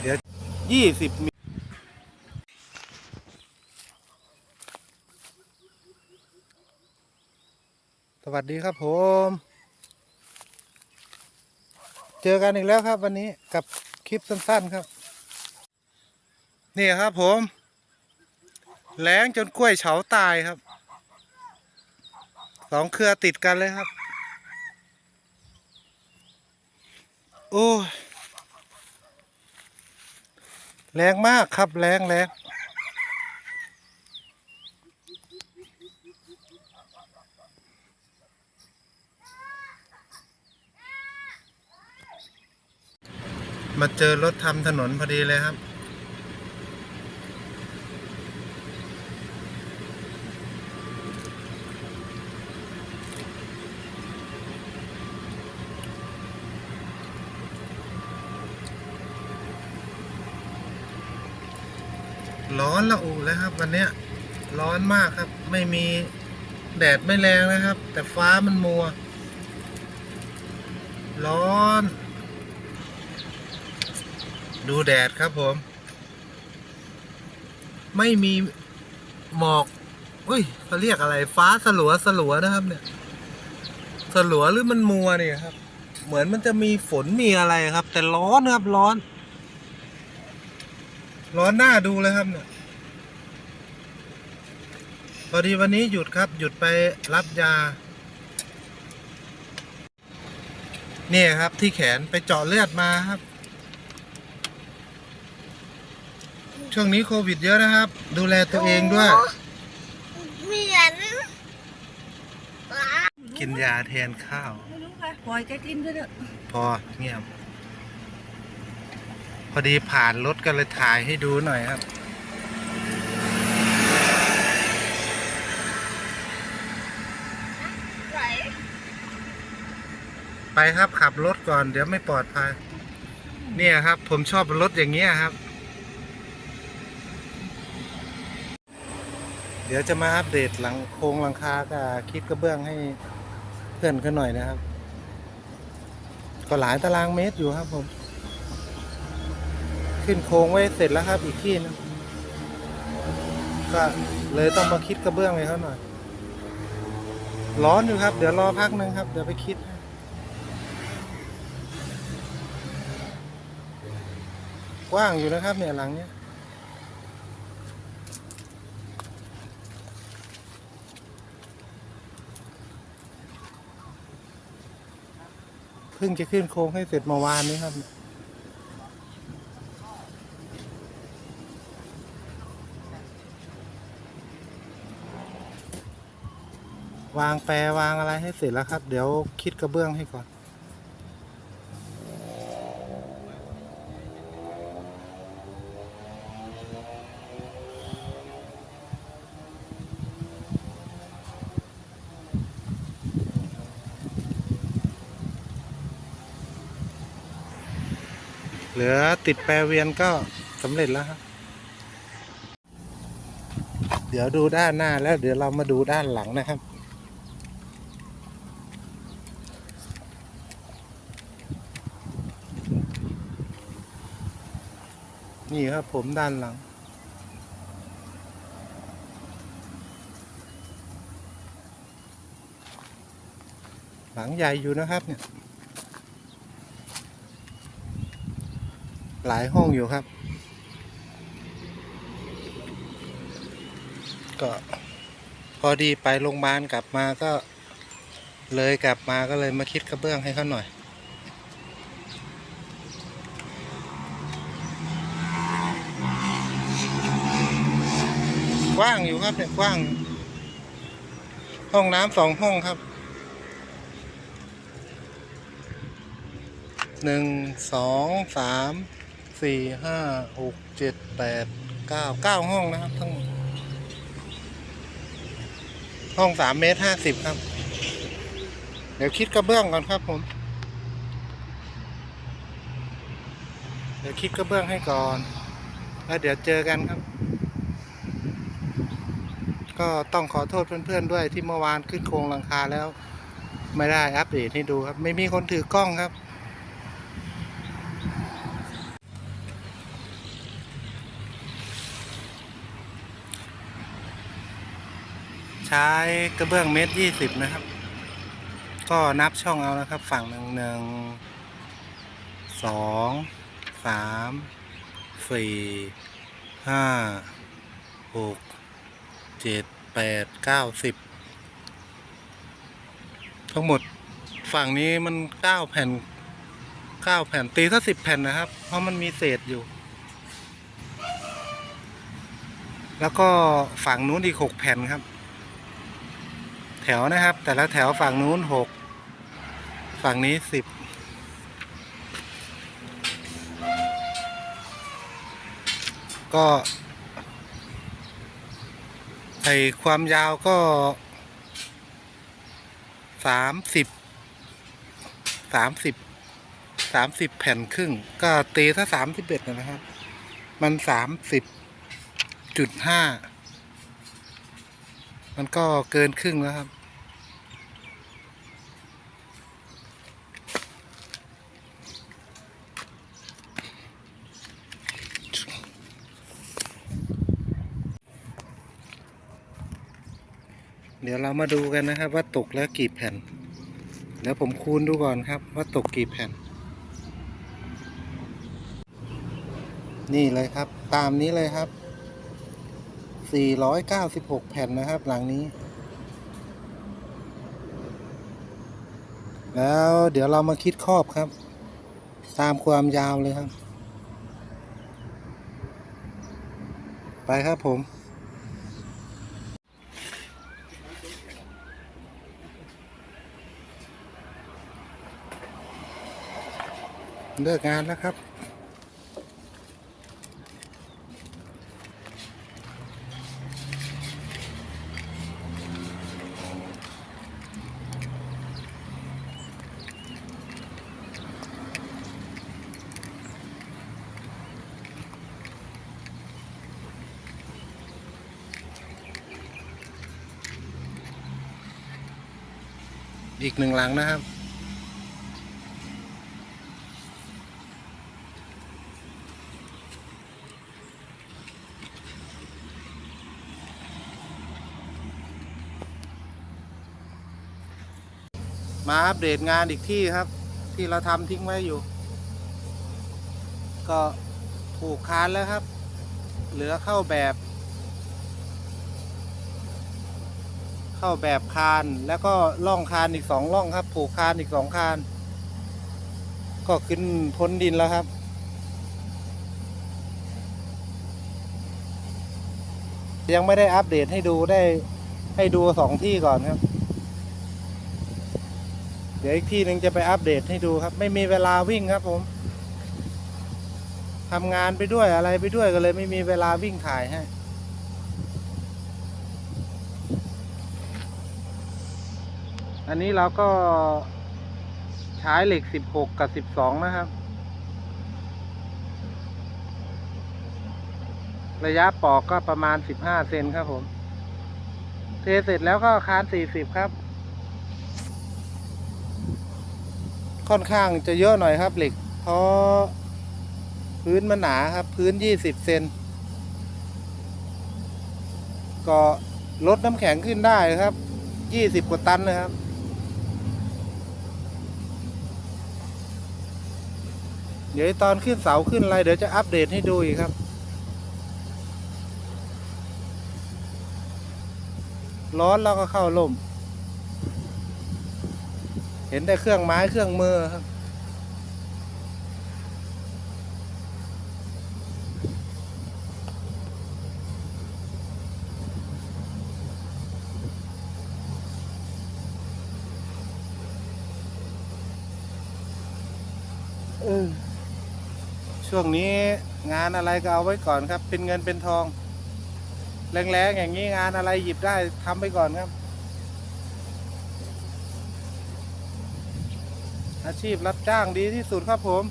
เดี๋ยวยี่สิบมิสวัสดีครับผม เจอกันอีกแล้วครับ วันนี้กับคลิปสั้นๆครับ นี่ครับผมแล้งจนกล้วยเฉาตายครับ สองเครือติดกันเลยครับ โอ้ย แรงมากครับแรงแรงมาเจอรถทำถนนพอดีเลยครับ ร้อนละอุเลยครับ วันเนี้ยร้อนมากครับ ไม่มีแดดไม่แรงนะครับ แต่ฟ้ามันมัว ร้อน ดูแดดครับผม ไม่มีหมอกอุ้ยเขาเรียกอะไร ฟ้าสลัวสลัวนะครับ เนี่ย สลัวหรือมันมัวเนี่ยครับ เหมือนมันจะมีฝนมีอะไรครับ แต่ร้อนครับร้อน ร้อนหน้าดูเลยครับเนี่ย พอดีวันนี้หยุดครับ หยุดไปรับยา เนี่ยครับที่แขนไปเจาะเลือดมาครับ ช่วงนี้โควิดเยอะนะครับ ดูแลตัวเองด้วย เหมือนกินยาแทนข้าว ไม่รู้ค่ะปล่อยแกกินก็เถอะพอเงียบ พอดีผ่านรถก็เลยถ่ายให้ดูหน่อยครับ ไหล ไปครับขับรถก่อน เดี๋ยวไม่ปลอดภัย เนี่ยครับ ผมชอบรถอย่างเงี้ยครับ เดี๋ยวจะมาอัปเดตหลังโครงหลังคากับคลิปกระเบื้องให้เพื่อนกันหน่อยนะครับ ก็หลายตารางเมตรอยู่ครับผม ขึ้นโครงไว้เสร็จแล้วครับอีกที่นึงก็เลยต้องมาคิดกระเบื้องให้เขาหน่อย ร้อนอยู่ครับ เดี๋ยวรอพักหนึ่งครับ เดี๋ยวไปคิดให้ กว้างอยู่นะครับเนี่ยหลังเนี้ยเพิ่งจะขึ้นโครงให้เสร็จเมื่อวานนี้ครับ วางแปรวางอะไรให้เสร็จแล้วครับ เดี๋ยวคิดกระเบื้องให้ก่อน ติดแปรเวียนก็สำเร็จแล้วครับเดี๋ยวดูด้านหน้าแล้วเดี๋ยวเรามาดูด้านหลังนะครับ นี่ครับผมด้านหลัง หลังใหญ่อยู่นะครับเนี่ย หลายห้องอยู่ครับ ก็พอดีไปโรงพยาบาลกลับมาก็เลยกลับมาก็เลยมาคิดกระเบื้องให้เขาหน่อย กว้างอยู่ครับเนี่ยกว้าง ห้องน้ำสองห้องครับหนึ่งสองสาม สี่ห้าหกเจ็ดแปดเก้าเก้าห้องนะครับ ทั้งหมดห้องสามเมตรห้าสิบครับ เดี๋ยวคิดกระเบื้องก่อนครับผม เดี๋ยวคิดกระเบื้องให้ก่อน แล้วเดี๋ยวเจอกันครับ ก็ต้องขอโทษเพื่อนๆด้วยที่เมื่อวานขึ้นโครงหลังคาแล้ว ไม่ได้อัปเดตให้ดูครับ ไม่มีคนถือกล้องครับ ใช้กระเบื้องเมตรยี่สิบนะครับ ก็นับช่องเอานะครับ ฝั่งหนึ่งหนึ่งสองสามสี่ห้าหกเจ็ดแปดเก้าสิบทั้งหมดฝั่งนี้มันเก้าแผ่นเก้าแผ่นตีถ้าสิบแผ่นนะครับ เพราะมันมีเศษอยู่ แล้วก็ฝั่งนู้นอีกหกแผ่นครับ ถวนะครับ แต่ละแถวฝั่งนู้นหกฝั่งนี้สิบก็ไอความยาวก็สามสิบสามสิบสามสิบแผ่นครึ่ง ก็ตีถ้าสามสิบเอ็ดนะครับ มันสามสิบจุดห้ามันก็เกินครึ่งแล้วครับ ดี๋ยวเรามาดูกันนะครับ ว่าตกแล้วกี่แผ่น เดี๋ยวผมคูณดูก่อนครับ ว่าตกกี่แผ่น นี่เลยครับ ตามนี้เลยครับ 496 แผ่นนะครับ หลังนี้ แล้วเดี๋ยวเรามาคิดครอบครับ ตามความยาวเลยครับ ไปครับผม เลิกงานแล้วครับ อีกหนึ่งหลังนะครับ อัปเดตงานอีกที่ครับ ที่เราทำทิ้งไว้อยู่ ก็ผูกคานแล้วครับ เหลือเข้าแบบ เข้าแบบคานแล้วก็ล่องคานอีกสองล่องครับ ผูกคานอีกสองคาน ก็ขึ้นพ้นดินแล้วครับยังไม่ได้อัปเดตให้ดูได้ให้ดูสองที่ก่อนครับ เดี๋ยวอีกที่หนึ่งจะไปอัปเดตให้ดูครับ ไม่มีเวลาวิ่งครับผมทำงานไปด้วยอะไรไปด้วยก็เลยไม่มีเวลาวิ่งถ่ายให้อันนี้เราก็ใช้เหล็ก 16 กับ 12 นะครับ ระยะปอกก็ประมาณ 15 เซนครับผม เทเสร็จแล้วก็คาน 40 ครับ ค่อนข้างจะเยอะหน่อยครับเหล็ก เพราะพื้นมันหนาครับ พื้น20เซนก็ลดน้ำแข็งขึ้นได้ครับ20กว่าตันนะครับเดี๋ยวตอนขึ้นเสาขึ้นอะไรเดี๋ยวจะอัปเดตให้ดูอีกครับ ร้อนแล้วก็เข้าล่ม เห็นแต่เครื่องไม้เครื่องมือครับ ช่วงนี้งานอะไรก็เอาไว้ก่อนครับ เป็นเงินเป็นทอง แรงๆอย่างนี้งานอะไรหยิบได้ทำไปก่อนครับ อาชีพรับจ้างดีที่สุดครับผม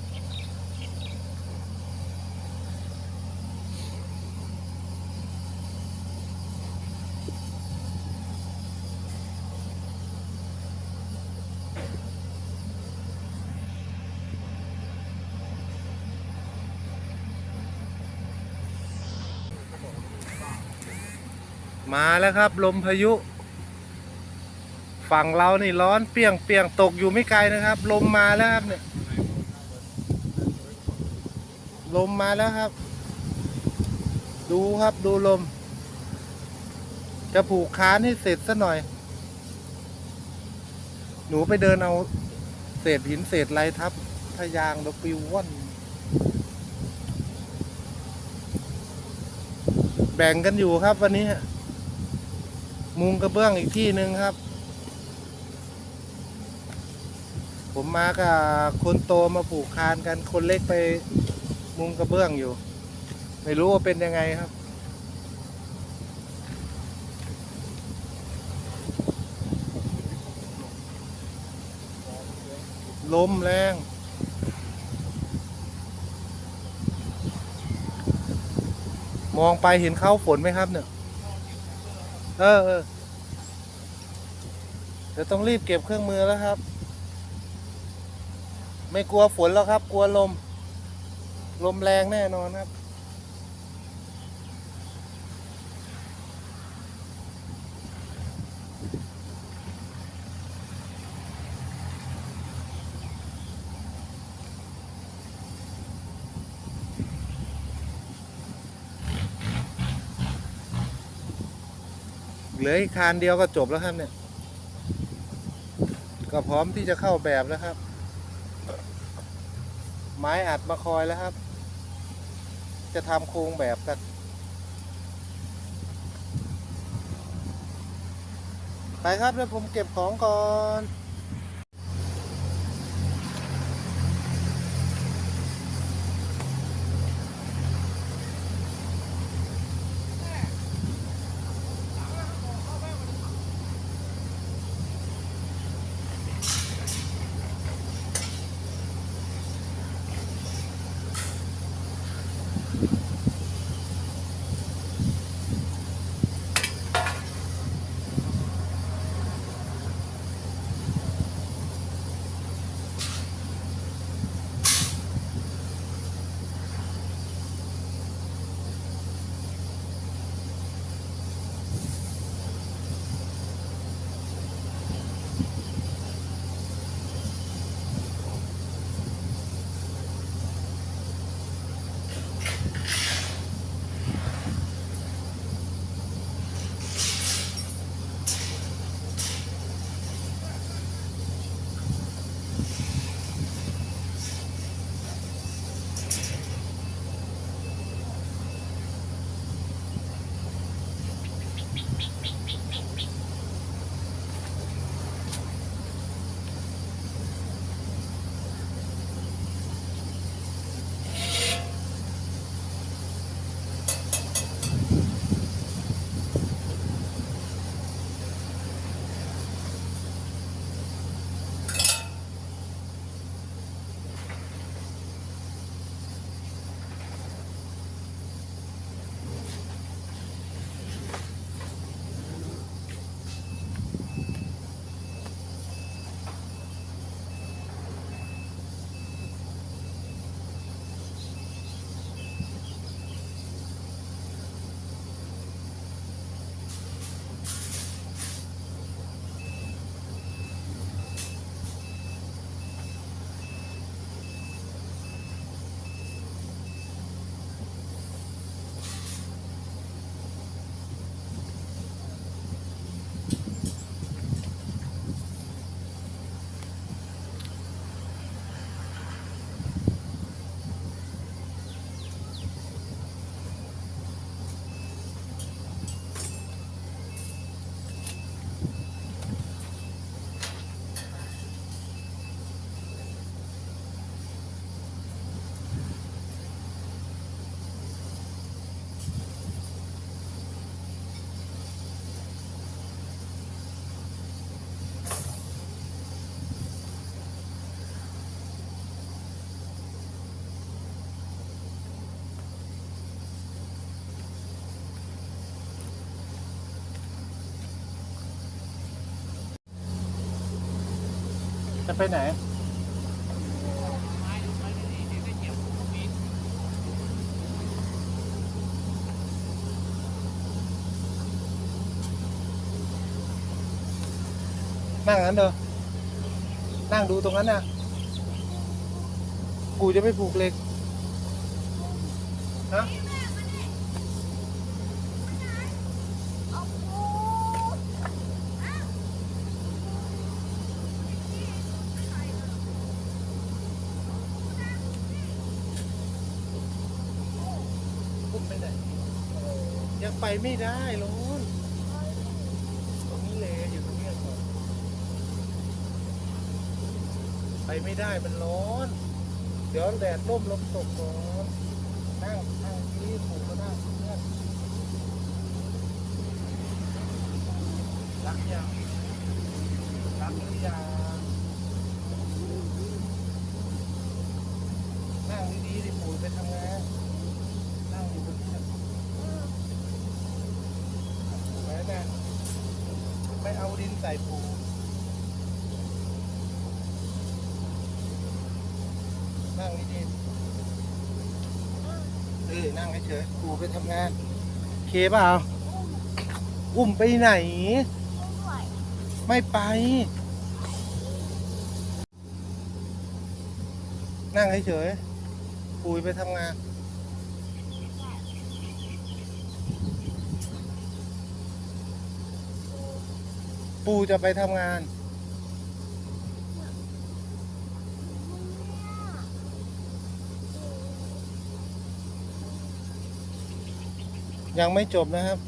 มาแล้วครับ ลมพายุ ฝั่งเรานี่ร้อนเปียงเปียงตกอยู่ไม่ไกลนะครับ ลมมาแล้วครับเนี่ย ลมมาแล้วครับ ดูครับดูลม จะผูกค้านให้เสร็จซะหน่อย หนูไปเดินเอาเศษหินเศษไรทับพยางดอกปิวว่อนแบ่งกันอยู่ครับวันนี้ มุงกระเบื้องอีกที่หนึ่งครับ ผมมากับคนโตมาผูกคานกัน คนเล็กไปมุงกระเบื้องอยู่ ไม่รู้ว่าเป็นยังไงครับ ลมแรงมองไปเห็นเขาฝนไหมครับเนี่ย เออเออเดี๋ยวต้องรีบเก็บเครื่องมือแล้วครับ ไม่กลัวฝนแล้วครับ กลัวลม ลมแรงแน่นอนครับ เหลืออีกคานเดียวก็จบแล้วครับเนี่ย ก็พร้อมที่จะเข้าแบบแล้วครับ ไม้อัดมาคอยแล้วครับ จะทำโครงแบบกัน ไปครับเดี๋ยวผมเก็บของก่อน ไปไหนนั่งงั้นเด้อนั่งดูตรงนั้นน่ะ กูจะไม่ผูกเหล็ก ฮะ พุ่งไปไหนยัง ไปไม่ได้ร้อนตรงนี้เลยอยู่ตรงนี้ก่อนไปไม่ได้มันร้อน เดี๋ยวแดดร่มลมตกก่อนนั่งนั่งที่ผูกก็นั่งเพื่อนรักยังรักหรือยังนั่งดีๆดิปู่ไปทำงาน นั่งอยู่บนนี้นะไปนะไม่เอาดิน ใส่ปูนั่งดีๆเออนั่งเฉยๆปูไปทำงานโอเคเปล่าอุ้มไปไหน ไม่ไป นั่งเฉยๆปูไปทำงาน ปูจะไปทำงาน ยังไม่จบนะครับ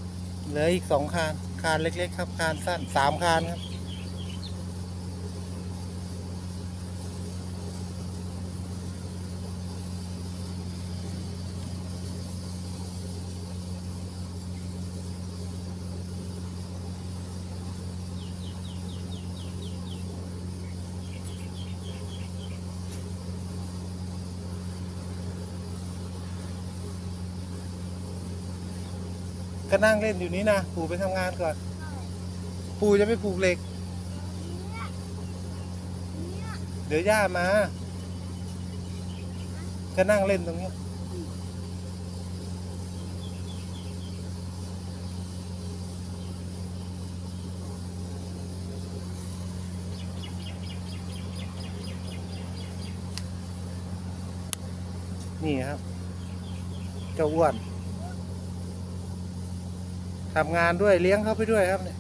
เหลืออีกสองคาน คานเล็ก ๆ ครับ คานสั้นสามคานครับ ก็นั่งเล่นอยู่นี้นะปู่ไปทำงานก่อน ปู่จะไปผูกเหล็ก เดี๋ยวย่ามา ก็นั่งเล่นตรงนี้นี่ครับเจ้าอ้วน ทำงานด้วยเลี้ยงเขาไปด้วยครับเนี่ย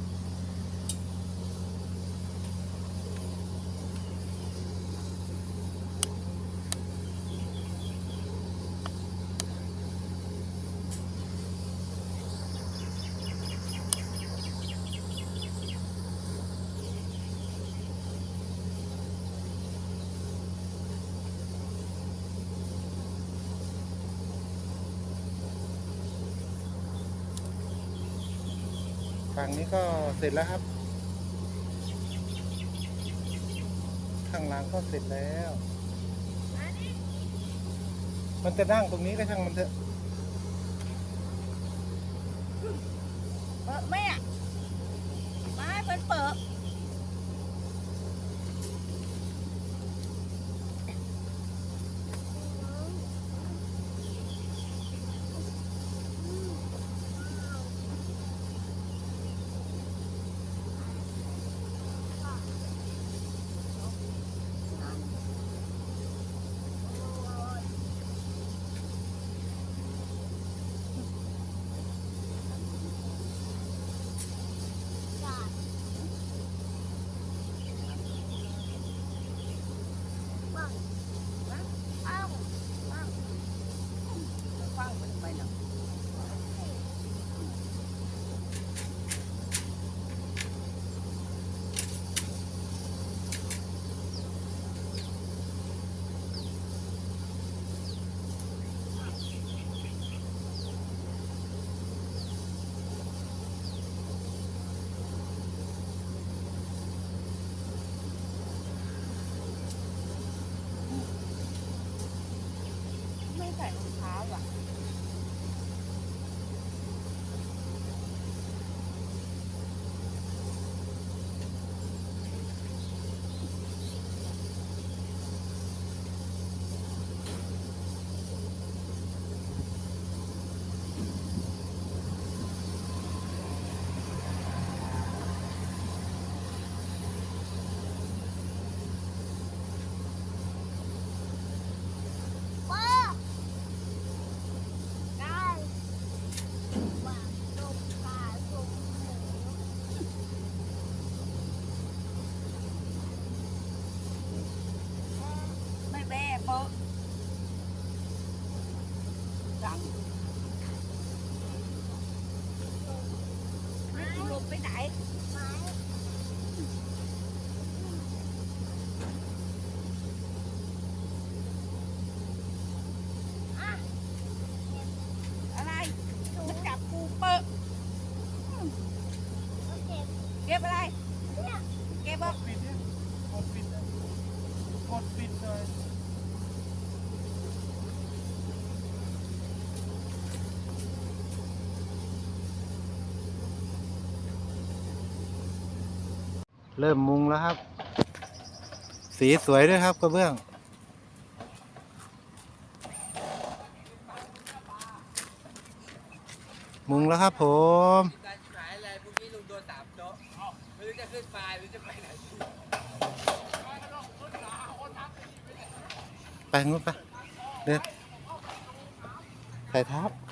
ก็เสร็จแล้วครับ ข้างหลังก็เสร็จแล้ว มันจะนั่งตรงนี้ก็ช่างมันเถอะ ไม่มาให้เพิ่นเปิดอ้าวอ้าวฟังมันไปเนาะ ไม่ ใส่รองเท้าอะ เริ่มมุงแล้วครับ สีสวยด้วยครับกระเบื้อง มุงแล้วครับผมการขายอะไรพวกนี้ลุงโดนสามโต๊ะไม่รู้จะขึ้นไปหรือจะไปไหนไปงูไปเดินใส่ทับ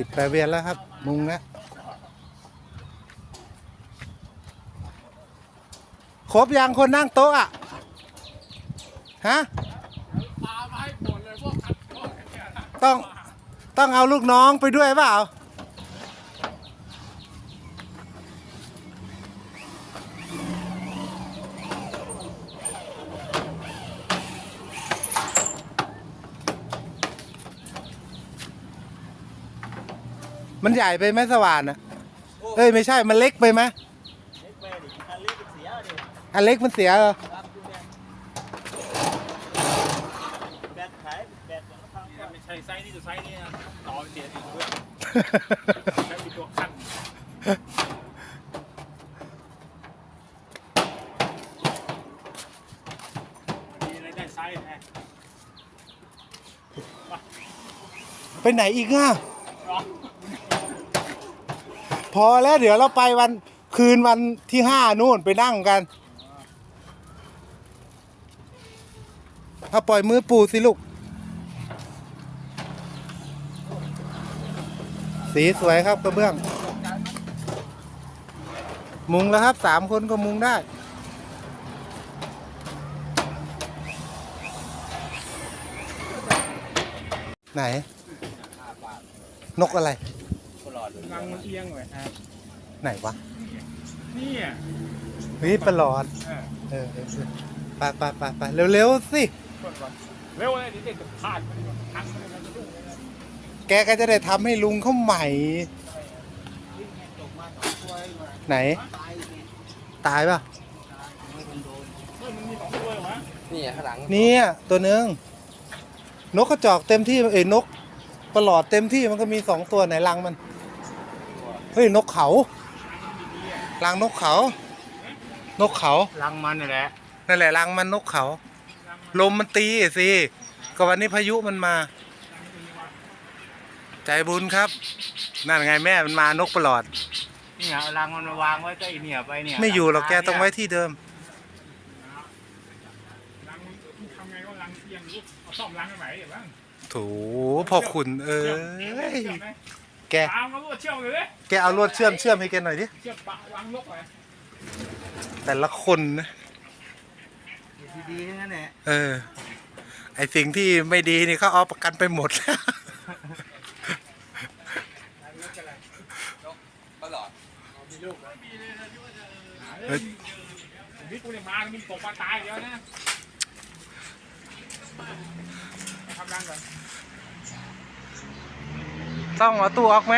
ติดแปรเวียนแล้วครับ มุงแล้วครบยังคนนั่งโต๊ะอะ ฮะ ต้อง ต้องเอาลูกน้องไปด้วยเปล่า มันใหญ่ไปไหมสว่านอะเอ้ยไม่ใช่มันเล็กไปไหมเล็กไปดิคันเล็กมันเสียดิอันเล็กมันเสียเหรอครับดูแดงแบตขายแบตของทางก็ไม่ใช่ไซส์นี่ตัวไซส์นี่นะต่อเสียอีกด้วยใช้เป็นตัวขั้นมีอะไรได้ไซส์แฮะไปไหนอีกอะ อแล้วเดี๋ยวเราไปวันคืนวันที่ห้านู่นไปนั่งกันเอาปล่อยมือปูสิลูก สีสวยครับกระเบื้อง มุงแล้วครับสามคนก็มุงได้ไหน นกอะไร รังมันเอียงเลยฮะไหนวะนี่อะนี่ประหลอด เออเออเออเออไปไปไปไปเร็วๆสิก่อนก่อนเร็วเลยเดี๋ยวเด็กจะพลาดมันทักมันจะยุ่งเลยนะแกก็จะได้ทำให้ลุงเขาใหม่ ไหน ตายป่ะ เฮ้ยมันมีสองตัวเหรอวะนี่ข้างหลังเนี่ย ตัวหนึ่งนกกระจอกเต็มที่เอ้ยนกประหลอดเต็มที่มันก็มีสองตัวไหนรังมัน เฮ้ยนกเขารังนกเขา นกเขารังมันนี่แหละนั่นแหละรังมันนกเขา ลมมันตีสิก็วันนี้พายุมันมา ใจบุญครับ นั่นไงแม่มันมานกประหลอดนี่ฮะรังมันมาวางไว้ใกล้เนี่ยไปเนี่ยไม่อยู่หรอกแกต้องไว้ที่เดิม รังทำไงก็รังเอียงลูกเอาซ่อมรังไปไหนเดี๋ยวบ้างโถูพ่อคุณเอ้ย เชื่อมไหม แกตามมาลวดเชื่อมเลยดิแกเอาลวดเชื่อมเชื่อมให้แกหน่อยดิ เชื่อมปะรังลกไปแต่ละคนนะ ดีๆนั่นแหละเออ ไอสิ่งที่ไม่ดีนี่เขาเอาประกันไปหมดแล้วตลอดเฮ้ย นี่กูเนี่ยมามีตกปลาตายเดียวนะทำรังก่อน ต้องเอาตู้ออกไหม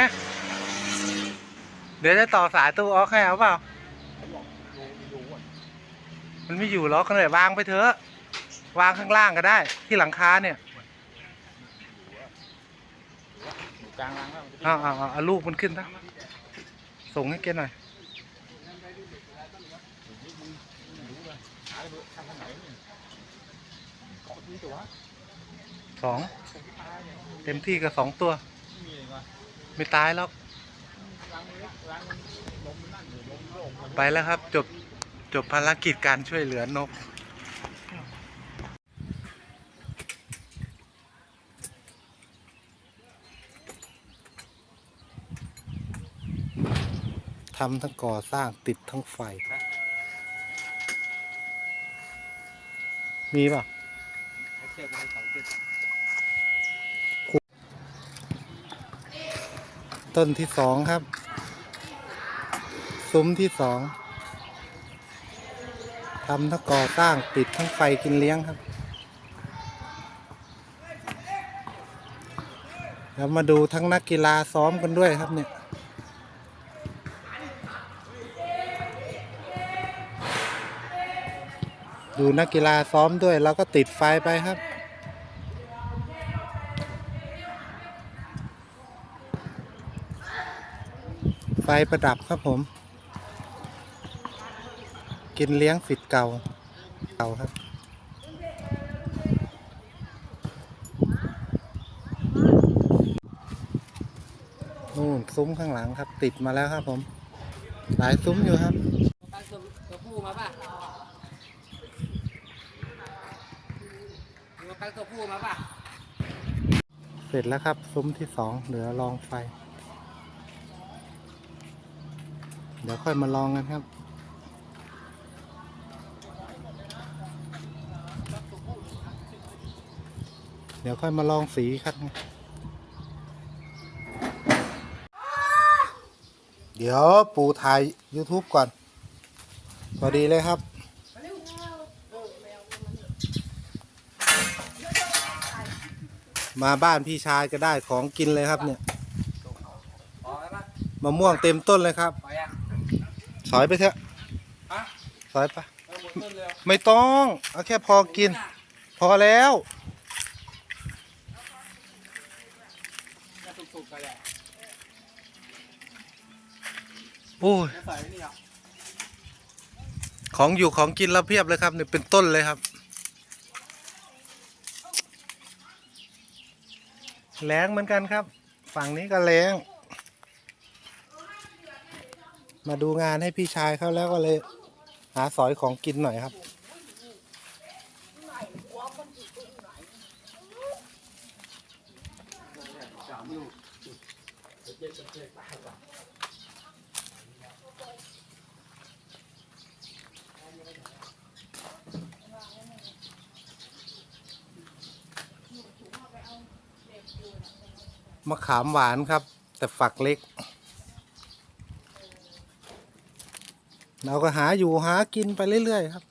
เดี๋ยวจะต่อสายตู้ออกให้เอาเปล่า มันไม่อยู่หรอกก็เลยวางไปเถอะ วางข้างล่างก็ได้ ที่หลังคาเนี่ยกลางรังแล้วเอาเอาเอาเอาลูกมันขึ้นนะส่งให้แกหน่อยสองเต็มที่กับสองตัว ไม่ตายแล้วรังมันรังมันลมมันนั่นอยู่ลมไปแล้วครับ จบ จบภารกิจการช่วยเหลือนก ทำทั้งก่อสร้างติดทั้งไฟ มีป่ะเชือกมาให้สองเชือก ต้นที่สองครับ ซุ้มที่สองทำทั้งก่อสร้างติดทั้งไฟกินเลี้ยงครับ แล้วมาดูทั้งนักกีฬาซ้อมกันด้วยครับเนี่ยดูนักกีฬาซ้อมด้วย แล้วก็ติดไฟไปครับ ประดับครับผม กินเลี้ยงสิทธิ์เก่าเก่าครับ นู่นซุ้มข้างหลังครับ ติดมาแล้วครับผม หลายซุ้มอยู่ครับตั้งตัวตัวผู้มาป่ะมีมาตั้งตัวผู้มาป่ะ เสร็จแล้วครับซุ้มที่สองเหลือรองไฟ เดี๋ยวค่อยมาลองกันครับ เดี๋ยวค่อยมาลองสีครับ เดี๋ยวปูถ่าย YouTube ก่อน พอดีเลยครับมาบ้านพี่ชายก็ได้ของกินเลยครับเนี่ยมะม่วงเต็มต้นเลยครับ สอยไปเถอะฮะสอยไปเออหมดต้นเลยไม่ต้องเอาแค่พอกิน พอแล้วจะสุกๆกันแหละโอ้ยจะใส่นี่อะของอยู่ของกินเราเพียบเลยครับเนี่ยเป็นต้นเลยครับ แรงเหมือนกันครับ ฝั่งนี้ก็แรง มาดูงานให้พี่ชายเขาแล้วก็เลย หาสอยของกินหน่อยครับ มะขามหวานครับ แต่ฝักเล็ก เราก็หาอยู่หากินไปเรื่อยๆครับ